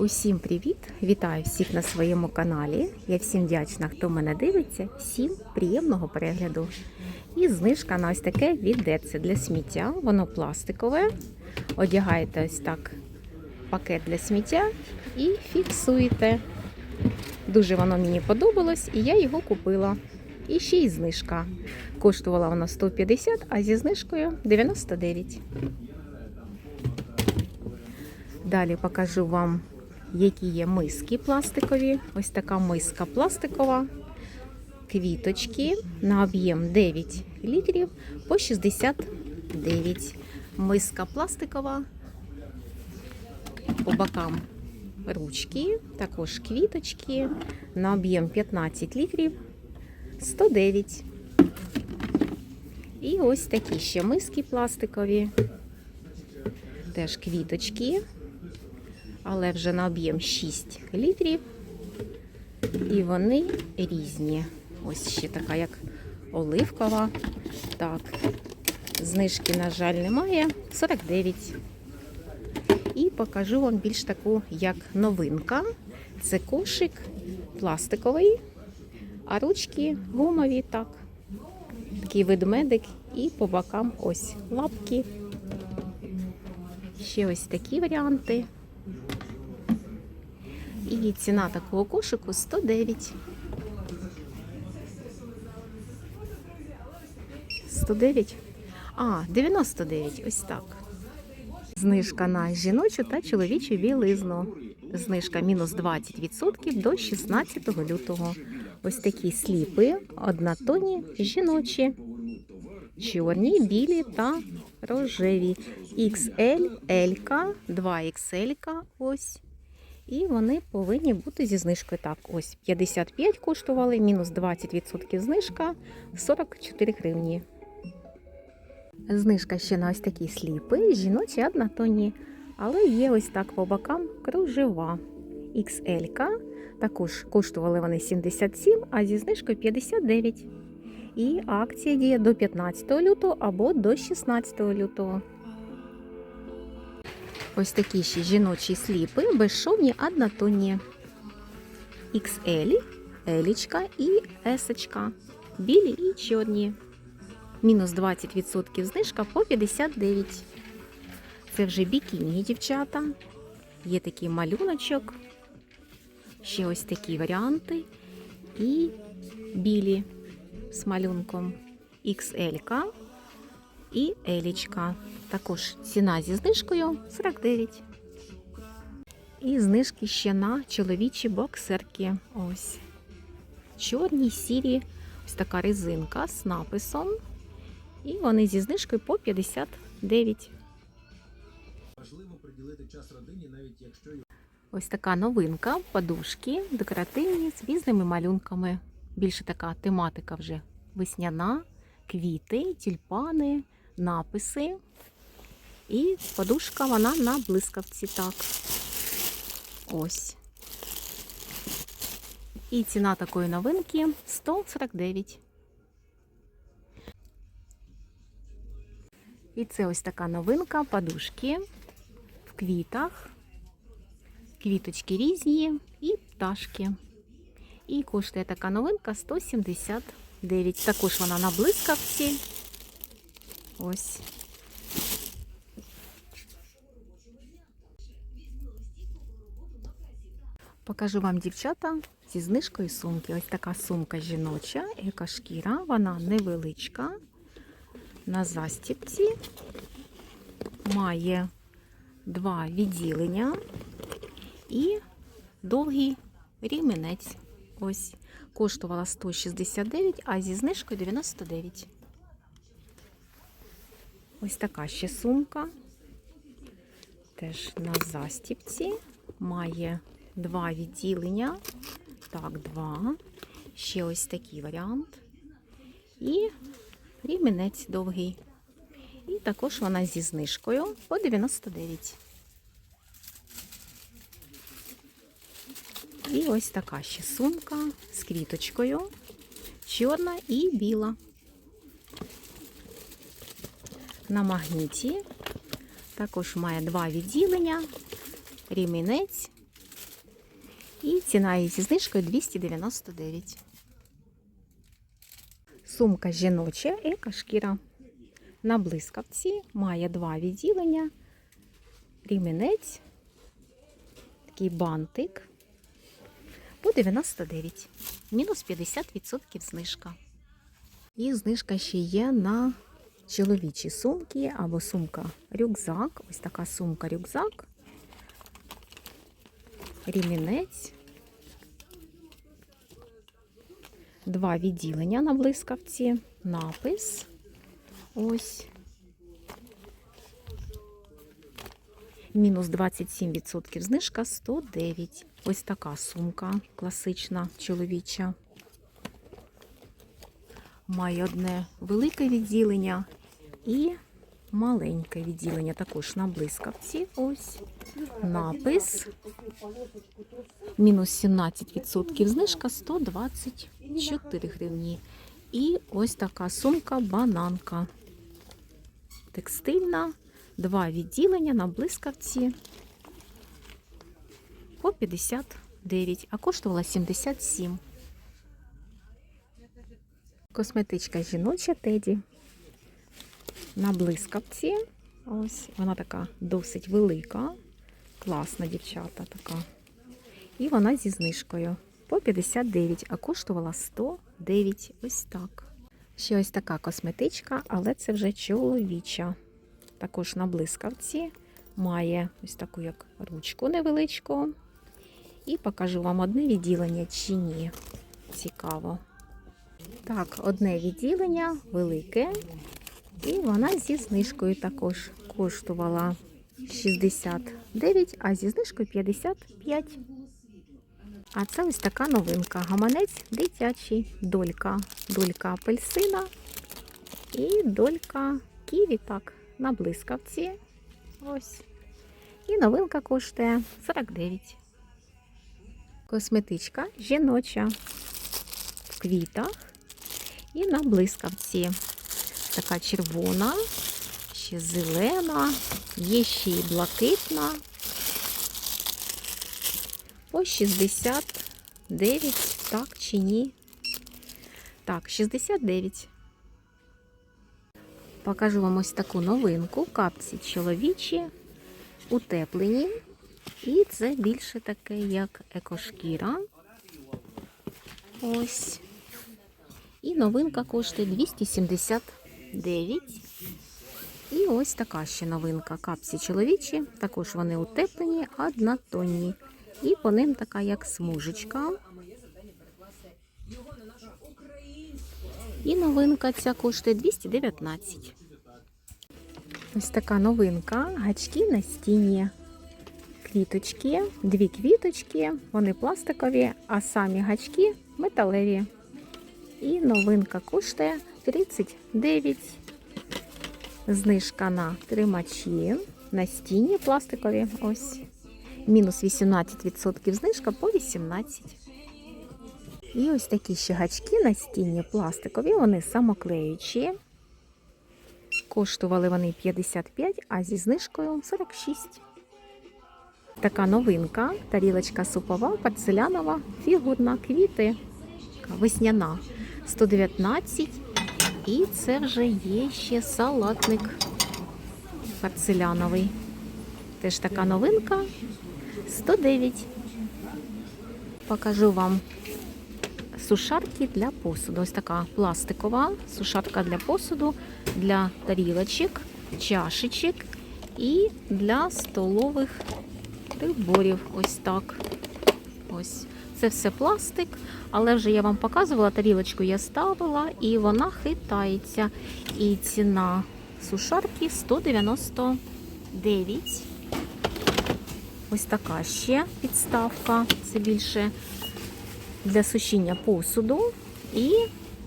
Усім привіт! Вітаю всіх на своєму каналі. Я всім вдячна, хто мене дивиться. Всім приємного перегляду. І знижка на ось таке відерце для сміття. Воно пластикове. Одягаєте ось так пакет для сміття і фіксуєте. Дуже воно мені подобалось, і я його купила. І ще й знижка. Коштувала вона 150, а зі знижкою 99. Далі покажу вам, які є миски пластикові. Ось така миска пластикова, квіточки на об'єм 9 літрів по 69. Миска пластикова, по бокам ручки, також квіточки на об'єм 15 літрів 109. І ось такі ще миски пластикові, теж квіточки але вже на об'єм 6 літрів. І вони різні. Ось ще така, як оливкова. Так, знижки, на жаль, немає. 49. І покажу вам більш таку, як новинка. Це кошик пластиковий, а ручки гумові, так. Такий ведмедик і по бокам ось лапки. Ще ось такі варіанти. І ціна такого кошику 109. 109? А, 99, ось так. Знижка на жіночу та чоловічу білизну. Знижка мінус 20% до 16 лютого. Ось такі сліпи, однотонні жіночі. Чорні, білі та рожеві. XL, L, 2XL, ось. І вони повинні бути зі знижкою. Так, ось 55 коштували, мінус 20% знижка 44 гривні. Знижка ще на ось такі сліпи, жіночі однотонні. Але є ось так по бокам кружева. XL. Також коштували вони 77, а зі знижкою 59. І акція діє до 15 лютого або до 16 лютого. Ось такі ще жіночі сліпи, безшовні однотонні. XL, Елічка і Есочка. Білі і чорні. Мінус 20% знижка по 59. Це вже бікіні, дівчата. Є такий малюночок. Ще ось такі варіанти. І білі з малюнком XL і Елічка. Також ціна зі знижкою 49. І знижки ще на чоловічі боксерки. Ось. Чорні, сірі, ось така резинка з написом. І вони зі знижкою по 59. Важливо приділити час родині, навіть якщо Ось така новинка, подушки, декоративні з різними малюнками. Більше така тематика вже весняна, квіти, тюльпани, написи. І подушка вона на блискавці так. Ось. І ціна такої новинки 149. І це ось така новинка подушки в квітах. Квіточки різні і пташки. І коштує така новинка 179. Також вона на блискавці. Ось. Покажу вам, дівчата, зі знижкою сумки. Ось така сумка жіноча, екошкіра, вона невеличка. На застіпці має два відділення і довгий рівменець. Ось коштувала 169, а зі знижкою 99. Ось така ще сумка. Теж на застіпці. Має два відділення. Так, два. Ще ось такий варіант. І рівменець довгий. І також вона зі знижкою по 99. І ось така ще сумка з квіточкою. Чорна і біла. На магніті також має два відділення, рімінець І ціна її зі знижкою 299. Сумка жіноча екошкіра. На блискавці має два відділення. Ріменець, такий бантик по 99. Мінус 50% знижка. І знижка ще є на чоловічі сумки або сумка-рюкзак. Ось така сумка-рюкзак. Рімінець. Два відділення на блискавці. Напис. Ось. Мінус 27% знижка 109. Ось така сумка класична чоловіча. Має одне велике відділення і маленьке відділення. Також на блискавці. Ось напис. Мінус 17% знижка 124 гривні. І ось така сумка бананка. Текстильна. Два відділення на блискавці по 59, а коштувала 77. Косметичка жіноча Теді. На блискавці. Ось вона така досить велика. Класна дівчата така. І вона зі знижкою по 59, а коштувала 109. Ось так. Ще ось така косметичка, але це вже чоловіча. Також на блискавці має ось таку як ручку невеличку. І покажу вам одне відділення чи ні. Цікаво. Так, одне відділення велике. І вона зі знижкою також коштувала 69, а зі знижкою 55. А це ось така новинка. Гаманець дитячий, долька. Долька апельсина і долька ківі, так, на блискавці. Ось. І новинка коштує 49. Косметичка жіноча в квітах і на блискавці. Така червона, ще зелена, є ще і блакитна. По 69, так чи ні? Так, 69. Покажу вам ось таку новинку. Капці чоловічі, утеплені. І це більше таке, як екошкіра. Ось. І новинка коштує 279. І ось така ще новинка. Капці чоловічі. Також вони утеплені, однотонні. І по ним така як смужечка. І новинка ця коштує 219. Ось така новинка. Гачки на стіні. Квіточки, дві квіточки, вони пластикові, а самі гачки металеві. І новинка коштує 39. Знижка на тримачі на стіні пластикові. Ось. Мінус 18% знижка по 18. І ось такі ще гачки на стіні пластикові, вони самоклеючі. Коштували вони 55, а зі знижкою 46. Така новинка, тарілочка супова, порцелянова, фігурна, квіти, весняна 119. І це вже є ще салатник порцеляновий. Теж така новинка 109. Покажу вам сушарки для посуду. Ось така пластикова сушарка для посуду, для тарілочок, чашечок і для столових приборів. Ось так. Ось. Це все пластик, але вже я вам показувала, тарілочку я ставила і вона хитається. І ціна сушарки 199. Ось така ще підставка. Це більше для сушіння посуду і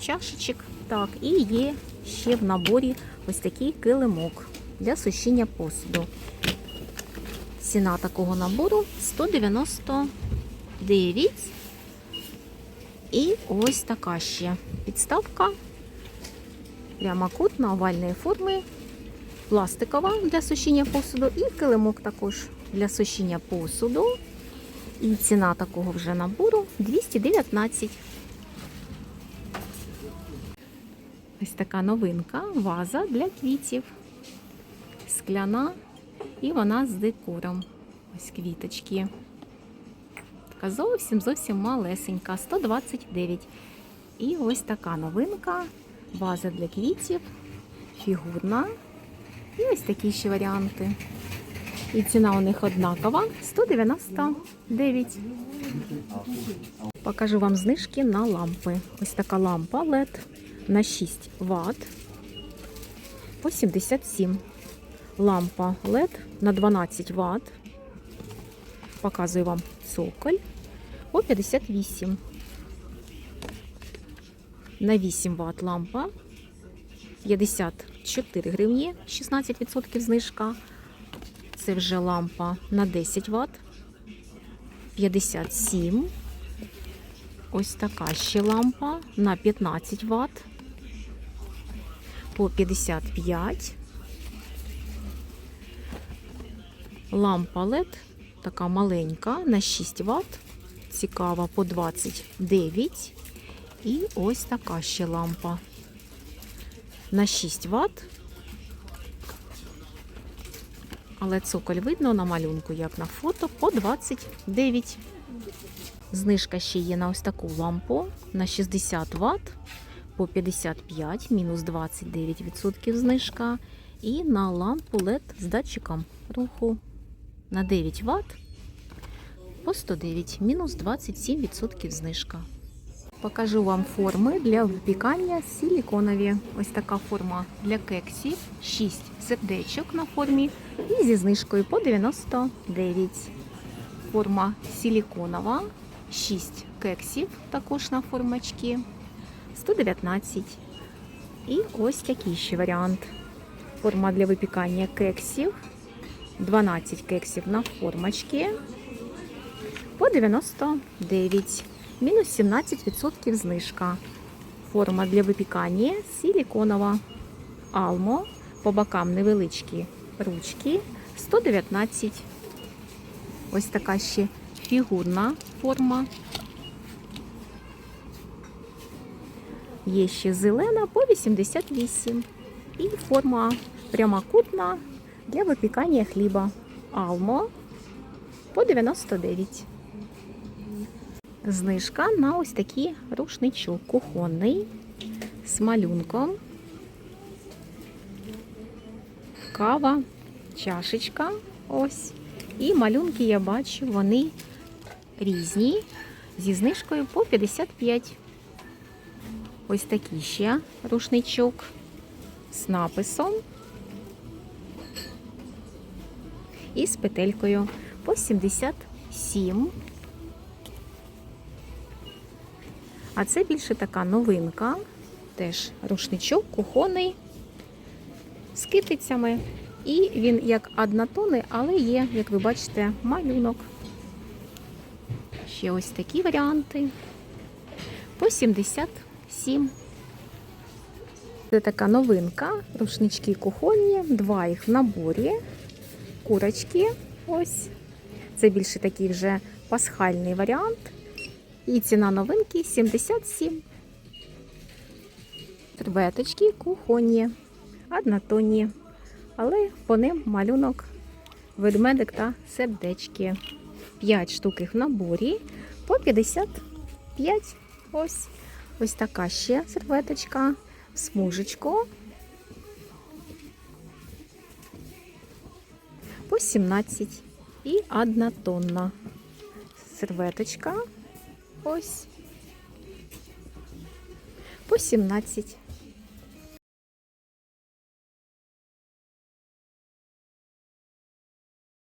чашечок. Так, і є ще в наборі ось такий килимок для сушіння посуду. Ціна такого набору 199. І ось така ще підставка прямокутна овальної форми, пластикова для сушіння посуду і килимок також для сушіння посуду. І ціна такого вже набору 219. Ось така новинка, ваза для квітів. Скляна, і вона з декором. Ось квіточки. Така зовсім зовсім малесенька, 129. І ось така новинка, ваза для квітів, фігурна. І ось такі ще варіанти. І ціна у них однакова 199. Покажу вам знижки на лампи. Ось така лампа LED на 6 Вт по 77. Лампа LED на 12 Вт. Показую вам цоколь по 58. На 8 Вт лампа 54 гривні, 16% знижка. Це вже лампа на 10 Вт. 57. Ось така ще лампа на 15 Вт. По 55. Лампа LED така маленька на 6 Вт. Цікава по 29. І ось така ще лампа на 6 Вт. Але цоколь видно на малюнку, як на фото, по 29. Знижка ще є на ось таку лампу на 60 Вт по 55, мінус 29% знижка. І на лампу LED з датчиком руху на 9 Вт по 109, мінус 27% знижка. Покажу вам форми для випікання силіконові. Ось така форма для кексів, 6 сердечок на формі і зі знижкою по 99. Форма силіконова, 6 кексів також на формочки, 119. І ось такий ще варіант. Форма для випікання кексів, 12 кексів на формочки по 99. Мінус 17% знижка. Форма для випікання силіконова. Алмо. По бокам невеличкі ручки 119. Ось така ще фігурна форма. Є ще зелена по 88. І форма прямокутна для випікання хліба. Алмо по 99. Знижка на ось такий рушничок кухонний з малюнком. Кава, чашечка. Ось. І малюнки я бачу, вони різні. Зі знижкою по 55. Ось такий ще рушничок з написом. І з петелькою по 77. А це більше така новинка. Теж рушничок кухонний з китицями. І він як однотонний, але є, як ви бачите, малюнок. Ще ось такі варіанти. По 77. Це така новинка. Рушнички кухонні, два їх в наборі. Курочки. Ось. Це більше такий вже пасхальний варіант. І ціна новинки 77. Серветочки кухонні, однотонні. Але по ним малюнок, ведмедик та сердечки. 5 штук їх в наборі по 55. Ось. Ось така ще серветочка. Смужечку. По 17. І однотонна серветочка. Ось. По 17.